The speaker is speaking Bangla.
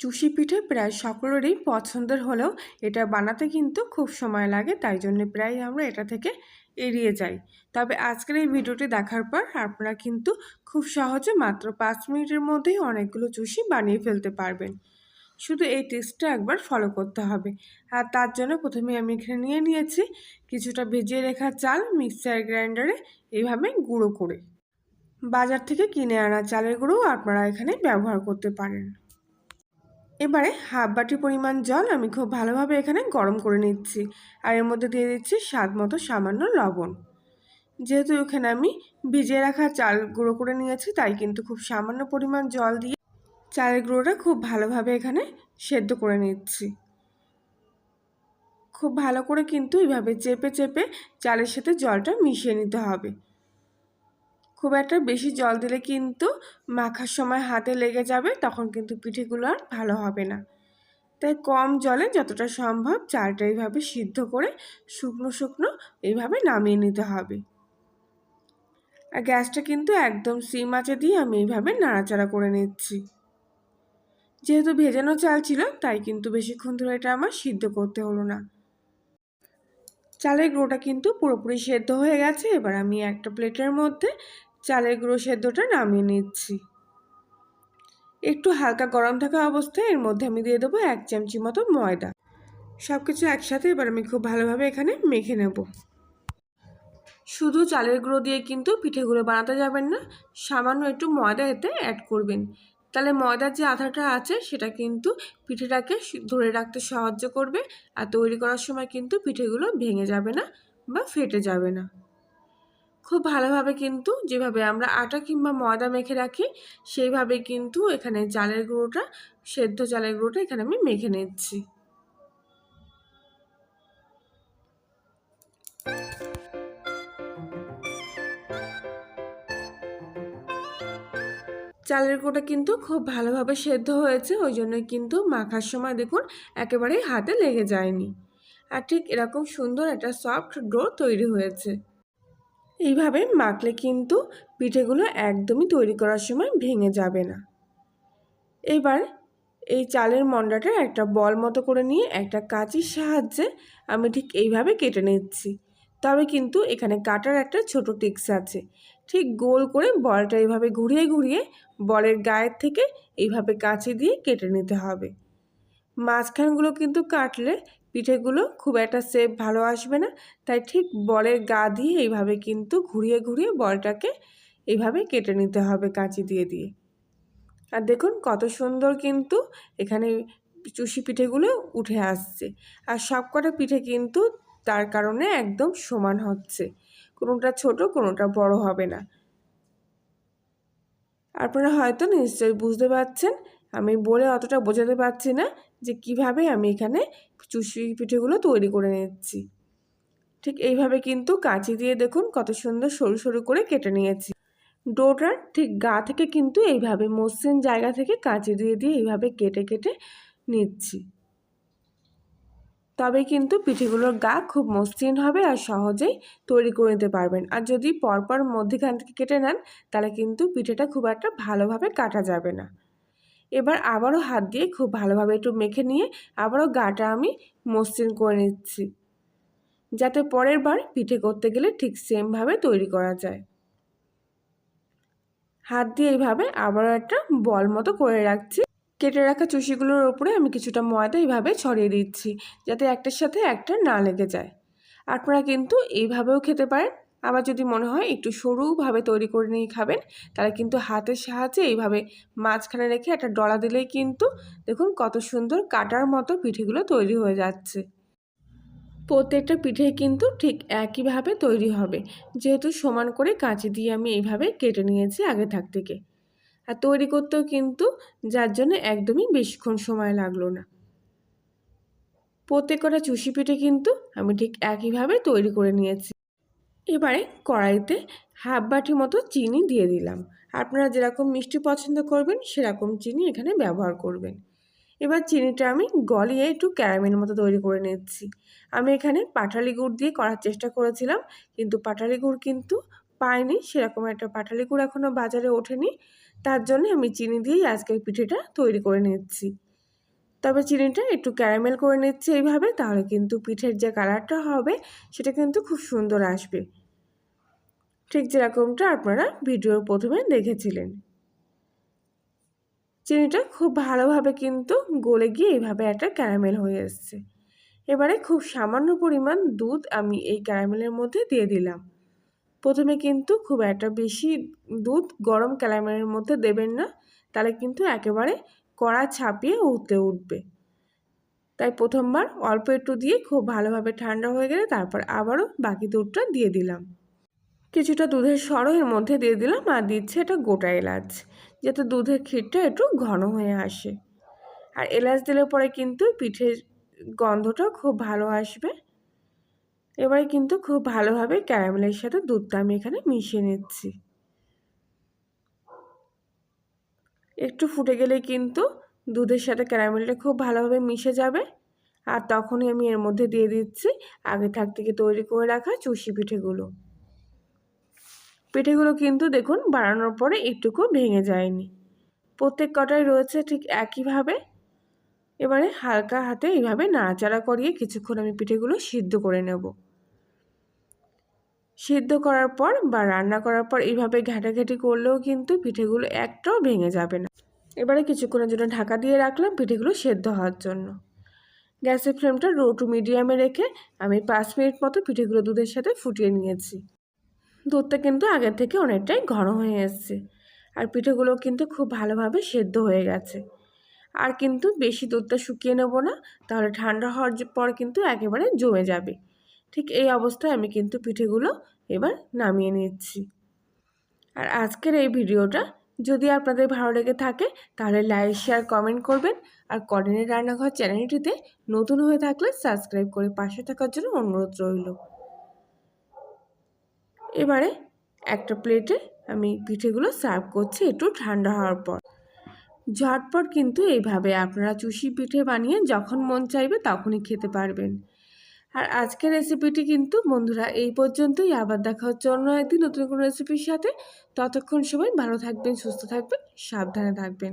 চুষি পিঠে প্রায় সকলেরই পছন্দের হলেও এটা বানাতে কিন্তু খুব সময় লাগে, তাই জন্য প্রায় আমরা এটা থেকে এড়িয়ে যাই। তবে আজকের এই ভিডিওটি দেখার পর আপনারা কিন্তু খুব সহজে মাত্র পাঁচ মিনিটের মধ্যেই অনেকগুলো চুষি বানিয়ে ফেলতে পারবেন। শুধু এই টিপসটা একবার ফলো করতে হবে। আর তার জন্য প্রথমে আমি এখানে নিয়ে নিয়েছি কিছুটা ভিজিয়ে রেখা চাল মিক্সার গ্রাইন্ডারে এইভাবে গুঁড়ো করে। বাজার থেকে কিনে আনা চালের গুঁড়ো আপনারা এখানে ব্যবহার করতে পারেন। এবারে হাফ বাটি পরিমাণ জল আমি খুব ভালোভাবে এখানে গরম করে নিচ্ছি। আর এর মধ্যে দিয়ে দিচ্ছি স্বাদ মতো সামান্য লবণ। যেহেতু এখানে আমি ভিজিয়ে রাখা চাল গুঁড়ো করে নিয়েছি, তাই কিন্তু খুব সামান্য পরিমাণ জল দিয়ে চালের গুঁড়োটা খুব ভালোভাবে এখানে সেদ্ধ করে নিচ্ছি। খুব ভালো করে কিন্তু এইভাবে চেপে চেপে চালের সাথে জলটা মিশিয়ে নিতে হবে। খুব একটা বেশি জল দিলে কিন্তু মাখার সময় হাতে লেগে যাবে, তখন কিন্তু পিঠেগুলো আর ভালো হবে না। তাই কম জলে যতটা সম্ভব চালটা এইভাবে সিদ্ধ করে শুকনো শুকনো এইভাবে নামিয়ে নিতে হবে। আর গ্যাসটা কিন্তু একদম সিম আঁচে দিয়ে আমি এইভাবে নাড়াচাড়া করে নিচ্ছি। যেহেতু ভেজানো চাল ছিল, তাই কিন্তু বেশিক্ষণ ধরে এটা আমার সিদ্ধ করতে হলো না। চালের গুঁড়োটা কিন্তু পুরোপুরি সেদ্ধ হয়ে গেছে, এবার আমি একটা প্লেটের মধ্যে চালের গুঁড়ো সেদ্ধটা নামিয়ে নিচ্ছি। একটু হালকা গরম থাকা অবস্থায় এর মধ্যে আমি দিয়ে দেবো এক চামচি মতো ময়দা। সব কিছু একসাথে এবার আমি খুব ভালোভাবে এখানে মেখে নেব। শুধু চালের গুঁড়ো দিয়ে কিন্তু পিঠেগুলো বানাতে যাবেন না, সামান্য একটু ময়দা এতে অ্যাড করবেন। তাহলে ময়দার যে আধাটা আছে, সেটা কিন্তু পিঠেটাকে ধরে রাখতে সাহায্য করবে। আর তৈরি করার সময় কিন্তু পিঠেগুলো ভেঙে যাবে না বা ফেটে যাবে না। খুব ভালোভাবে কিন্তু যেভাবে আমরা আটা কিংবা ময়দা মেখে রাখি, সেইভাবে কিন্তু এখানে চালের গুঁড়োটা, সেদ্ধ চালের গুঁড়োটা এখানে আমি মেখে নিচ্ছি। চালের গুঁড়োটা কিন্তু খুব ভালোভাবে সেদ্ধ হয়েছে, ওই জন্যই কিন্তু মাখার সময় দেখুন একেবারেই হাতে লেগে যায়নি। আর ঠিক এরকম সুন্দর একটা সফট ডো তৈরি হয়েছে। এইভাবে মাখলে কিন্তু পিঠেগুলো একদমই তৈরি করার সময় ভেঙে যাবে না। এবার এই চালের মন্ডাটা একটা বল মতো করে নিয়ে একটা কাঁচির সাহায্যে আমি ঠিক এইভাবে কেটে নিচ্ছি। তবে কিন্তু এখানে কাটার একটা ছোট টিক্স আছে। ঠিক গোল করে বলটা এইভাবে ঘুরিয়ে ঘুরিয়ে বলের গায়ের থেকে এইভাবে কাঁচি দিয়ে কেটে নিতে হবে। মাঝখানগুলো কিন্তু কাটলে পিঠেগুলো খুব একটা সেপ ভালো আসবে না। তাই ঠিক বলের গা দিয়ে এইভাবে কিন্তু ঘুরিয়ে ঘুরিয়ে বলটাকে এইভাবে কেটে নিতে হবে কাঁচি দিয়ে দিয়ে। আর দেখুন কত সুন্দর কিন্তু এখানে চুষি পিঠেগুলো উঠে আসছে। আর সব কটা পিঠে কিন্তু তার কারণে একদম সমান হচ্ছে। কোনোটা ছোট, কোনোটা বড় হবে না। আপনারা হয়তো নিশ্চয়ই বুঝতে পারছেন, আমি বলে অতটা বোঝাতে পারছি না। যে কীভাবে আমি এখানে চুষি পিঠেগুলো তৈরি করে নিচ্ছি। ঠিক এইভাবে কিন্তু কাঁচি দিয়ে দেখুন কত সুন্দর সরু সরু করে কেটে নিয়েছি। ডোটার ঠিক গা থেকে কিন্তু এইভাবে মসৃণ জায়গা থেকে কাঁচি দিয়ে দিয়ে এইভাবে কেটে কেটে নিচ্ছি। তবে কিন্তু পিঠেগুলোর গা খুব মসৃণ হবে আর সহজেই তৈরি করে নিতে পারবেন। আর যদি পরপর মধ্যেখান থেকে কেটে নেন, তাহলে কিন্তু পিঠেটা খুব একটা ভালোভাবে কাটা যাবে না। এবার আবারও হাত দিয়ে খুব ভালোভাবে একটু মেখে নিয়ে আবারও গাটা আমি মসৃণ করে নিচ্ছি। যাতে পরের বার পিঠে করতে গেলে ঠিক সেমভাবে তৈরি করা যায়। হাত দিয়ে এইভাবে আবারও একটা বল মতো করে রাখছি। কেটে রাখা চুষিগুলোর ওপরে আমি কিছুটা ময়দা এইভাবে ছড়িয়ে দিচ্ছি, যাতে একটার সাথে একটা না লেগে যায়। আপনারা কিন্তু এইভাবেও খেতে পারেন। আবার যদি মনে হয় একটু সরুভাবে তৈরি করে নিয়ে খাবেন, তাহলে কিন্তু হাতের সাহায্যে এইভাবে মাঝখানে রেখে একটা ডলা দিলেই কিন্তু দেখুন কত সুন্দর কাটার মতো পিঠেগুলো তৈরি হয়ে যাচ্ছে। প্রত্যেকটা পিঠে কিন্তু ঠিক একইভাবে তৈরি হবে। যেহেতু সমান করে কাঁচি দিয়ে আমি এইভাবে কেটে নিয়েছি আগে থাক থেকে। আর তৈরি করতেও কিন্তু যার জন্য একদমই বেশিক্ষণ সময় লাগল না। প্রত্যেক কটা চুষি পিঠে কিন্তু আমি ঠিক একইভাবে তৈরি করে নিয়েছি। এবারে কড়াইতে হাফ বাটি মতো চিনি দিয়ে দিলাম। আপনারা যেরকম মিষ্টি পছন্দ করবেন, সেরকম চিনি এখানে ব্যবহার করবেন। এবার চিনিটা আমি গলিয়ে একটু ক্যারামেল মতো তৈরি করে নিচ্ছি। আমি এখানে পাটালি গুড় দিয়ে করার চেষ্টা করেছিলাম, কিন্তু পাটালি গুড় কিন্তু পাইনি, সেরকম একটা পাটালি গুড় এখনও বাজারে ওঠেনি। তার জন্য আমি চিনি দিয়েই আজকের পিঠেটা তৈরি করে নিচ্ছি। তবে চিনিটা একটু ক্যারামেল করে নিচ্ছে এইভাবে, তাহলে কিন্তু পিঠের যে কালারটা হবে, সেটা কিন্তু খুব সুন্দর আসবে। ঠিক যেরকমটা আপনারা ভিডিওর প্রথমে দেখেছিলেন। চিনিটা খুব ভালোভাবে কিন্তু গলে গিয়ে এইভাবে একটা ক্যারামেল হয়ে এসছে। এবারে খুব সামান্য পরিমাণ দুধ আমি এই ক্যারামেলের মধ্যে দিয়ে দিলাম। প্রথমে কিন্তু খুব একটা বেশি দুধ গরম ক্যারামেলের মধ্যে দেবেন না, তাহলে কিন্তু একেবারে কড়া ছাপিয়ে উঠতে উঠবে। তাই প্রথমবার অল্প একটু দিয়ে খুব ভালোভাবে ঠান্ডা হয়ে গেলে তারপর আবারও বাকি দুধটা দিয়ে দিলাম। কিছুটা দুধের সরহের মধ্যে দিয়ে দিলাম আর দিচ্ছে এটা গোটা এলাচ, যাতে দুধের ক্ষীরটা একটু ঘন হয়ে আসে। আর এলাচ দিলে পরে কিন্তু পিঠের গন্ধটা খুব ভালো আসবে। এবারে কিন্তু খুব ভালোভাবে ক্যারামেলের সাথে দুধটা আমি এখানে মিশিয়ে নিচ্ছি। একটু ফুটে গেলে কিন্তু দুধের সাথে ক্যারামেলটা খুব ভালোভাবে মিশে যাবে। আর তখনই আমি এর মধ্যে দিয়ে দিচ্ছি আগে থাক থেকে তৈরি করে রাখা চুষি পিঠেগুলো। পিঠেগুলো কিন্তু দেখুন বানানোর পরে একটুকু ভেঙে যায়নি। প্রত্যেক কটাই রয়েছে ঠিক একইভাবে। এবারে হালকা হাতে এইভাবে নাড়াচাড়া করিয়ে কিছুক্ষণ আমি পিঠেগুলো সিদ্ধ করে নেব। সিদ্ধ করার পর বা রান্না করার পর এইভাবে ঘাটাঘাটি করলেও কিন্তু পিঠেগুলো একটাও ভেঙে যাবে না। এবারে কিছুক্ষণের জন্য ঢাকা দিয়ে রাখলাম পিঠেগুলো সেদ্ধ হওয়ার জন্য। গ্যাসের ফ্লেমটা লো টু মিডিয়ামে রেখে আমি পাঁচ মিনিট মতো পিঠেগুলো দুধের সাথে ফুটিয়ে নিয়েছি। দুধটা কিন্তু আগের থেকে অনেকটাই ঘন হয়ে এসছে আর পিঠেগুলো কিন্তু খুব ভালোভাবে সেদ্ধ হয়ে গেছে। আর কিন্তু বেশি দুধটা শুকিয়ে নেব না, তাহলে ঠান্ডা হওয়ার পর কিন্তু একেবারে জমে যাবে। ঠিক এই অবস্থায় আমি কিন্তু পিঠেগুলো এবার নামিয়ে নিচ্ছি। আর আজকের এই ভিডিওটা যদি আপনাদের ভালো লেগে থাকে, তাহলে লাইক শেয়ার কমেন্ট করবেন। আর কর্ডিনের রান্নাঘর চ্যানেলটিতে নতুন হয়ে থাকলে সাবস্ক্রাইব করে পাশে থাকার জন্য অনুরোধ রইল। এবারে একটা প্লেটে আমি পিঠেগুলো সার্ভ করছি একটু ঠান্ডা হওয়ার পর। ঝটপট কিন্তু এইভাবে আপনারা চুষি পিঠে বানিয়ে যখন মন চাইবে তখনই খেতে পারবেন। আর আজকের রেসিপিটি কিন্তু, বন্ধুরা, এই পর্যন্তই। আবার দেখা হচ্ছে অন্য একদিন নতুন কোনো রেসিপির সাথে। ততক্ষণ সময় ভালো থাকবেন, সুস্থ থাকবেন, সাবধানে থাকবেন।